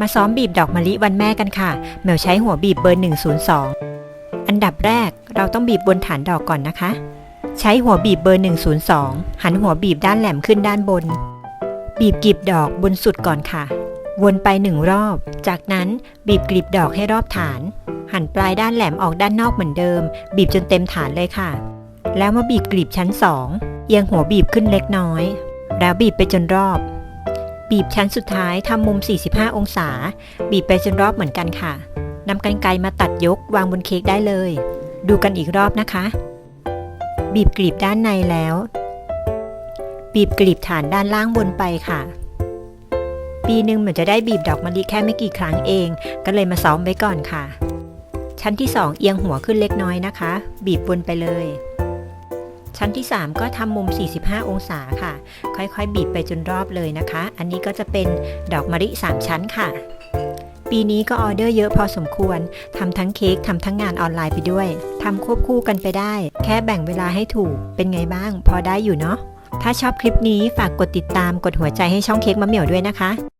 มาซ้อมบีบดอกมะลิวันแม่กันค่ะเมียวใช้หัวบีบเบอร์ 102 อันดับแรกเราต้องบีบบนฐานดอกก่อนนะคะ ใช้หัวบีบเบอร์ 102 หันหัวบีบด้านแหลมขึ้นด้านบน บีบกลีบดอกบนสุดก่อนค่ะ วนไปหนึ่งรอบ จากนั้นบีบกลีบดอกให้รอบฐาน หันปลายด้านแหลมออกด้านนอกเหมือนเดิม บีบจนเต็มฐานเลยค่ะ แล้วมาบีบกลีบชั้น 2 เอียงหัวบีบขึ้นเล็กน้อย แล้วบีบไปจนรอบ บีบชั้นสุดท้ายทำมุม 45 องศา บีบไปจนรอบเหมือนกันค่ะนำกรรไกรมาตัดยกวางบนเค้กได้เลย ดูกันอีกรอบนะคะ บีบกลีบด้านในแล้ว บีบกลีบฐานด้านล่างบนไปค่ะ ปีหนึ่งเหมือนจะได้บีบดอกมะลิแค่ไม่กี่ครั้งเอง ก็เลยมาซ้อมไว้ก่อนค่ะ ชั้นที่ 2 เอียงหัวขึ้นเล็กน้อยนะคะ บีบวนไปเลย ชั้นที่ 3 ก็ทำมุม 45 องศาค่ะ ค่อยๆ บีบไปจนรอบเลยนะคะ อันนี้ก็จะเป็นดอกมะลิ 3 ชั้นค่ะ ปีนี้ก็ออเดอร์เยอะพอสมควรทำทั้งเค้กทำทั้งงานออนไลน์ไปด้วยทำควบคู่กันไปได้ แค่แบ่งเวลาให้ถูกเป็นไงบ้าง พอได้อยู่เนาะถ้าชอบคลิปนี้ฝากกดติดตามกดหัวใจให้ช่องเค้กมะเหมี่ยวด้วยนะคะ